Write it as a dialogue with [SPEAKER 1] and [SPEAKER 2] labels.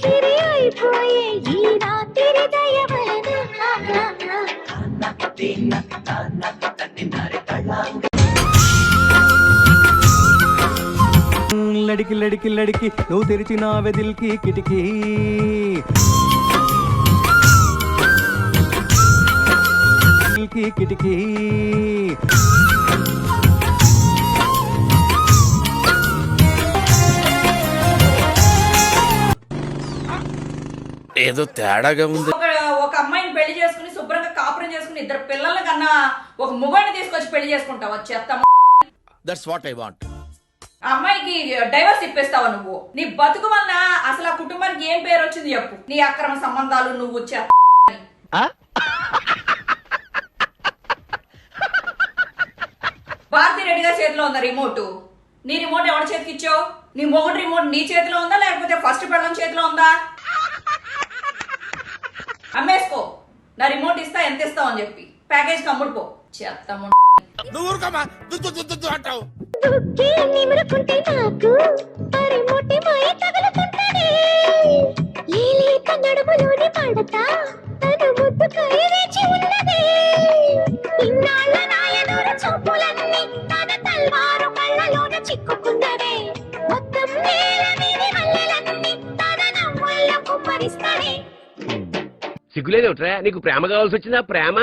[SPEAKER 1] ಕಿರಿಯಾಯ್ ಪೋಯೆ ಈ ರಾತ್ರಿ ದಯವನ ತನ್ನ ತನ್ನ ತನ್ನಿನಾರೆ ತಳ್ಳಾಂಗ లడికి లడికి లడికి నువ్వు తెరిచిన వెదిల్కి కిటికీ కిటికీ
[SPEAKER 2] ఏదో తేడాగా ఉంది.
[SPEAKER 3] ఒక అమ్మాయిని పెళ్ళి చేసుకుని శుభ్రంగా కాపురం చేసుకుని ఇద్దరు పిల్లల కన్నా ఒక మొబైల్ తీసుకొచ్చి పెళ్ళి చేసుకుంటావా? చెత్త
[SPEAKER 2] దట్స్ వాట్ ఐ వాంట్
[SPEAKER 3] అమ్మాయికి డైవర్స్ ఇప్పేస్తావా నువ్వు? నీ బతుకు వలన అసలు ఆ కుటుంబానికి ఏం పేరు వచ్చింది చెప్పు. నీ అక్రమ సంబంధాలు నువ్వు చెత్త భారతి రెడ్డి గారి చేతిలో ఉందా రిమోట్ నీ రిమోట్ ఎవరి చేతికి ఇచ్చావు? నీ మొగుడు రిమోట్ నీ చేతిలో ఉందా? లేకపోతే ఫస్ట్ పెళ్ళం చేతిలో ఉందా? అమ్మేసుకో. నా రిమోట్ ఇస్తా ఎంత ఇస్తావు అని చెప్పి. ప్యాకేజ్ కమ్ముడుపో చెత్త మొ-
[SPEAKER 2] నువ్వు ఊరుకోమా దుద్దు దుద్దు దుద్దు అంటావు.
[SPEAKER 4] దుఃఖి నిమురుకుంటే నాకు అరే మొట్టి మాయ తగులుకుంటానే లేలేత నడుములోని పడతా తన ముద్దుకై వేచి ఉన్నదే. ఇన్నాళ్ళ నాయనూరు చూపులన్నీ తన తల్వారు కళ్ళలోన చిక్కుకున్నవే. మొత్తం నేల మీది మల్లెలన్నీ తన నవ్వుల్లో కుమ్మరిస్తానే.
[SPEAKER 5] సిగ్గులేదేమిట్రా? నీకు ప్రేమ కావాల్సి వచ్చిందా? ప్రేమ?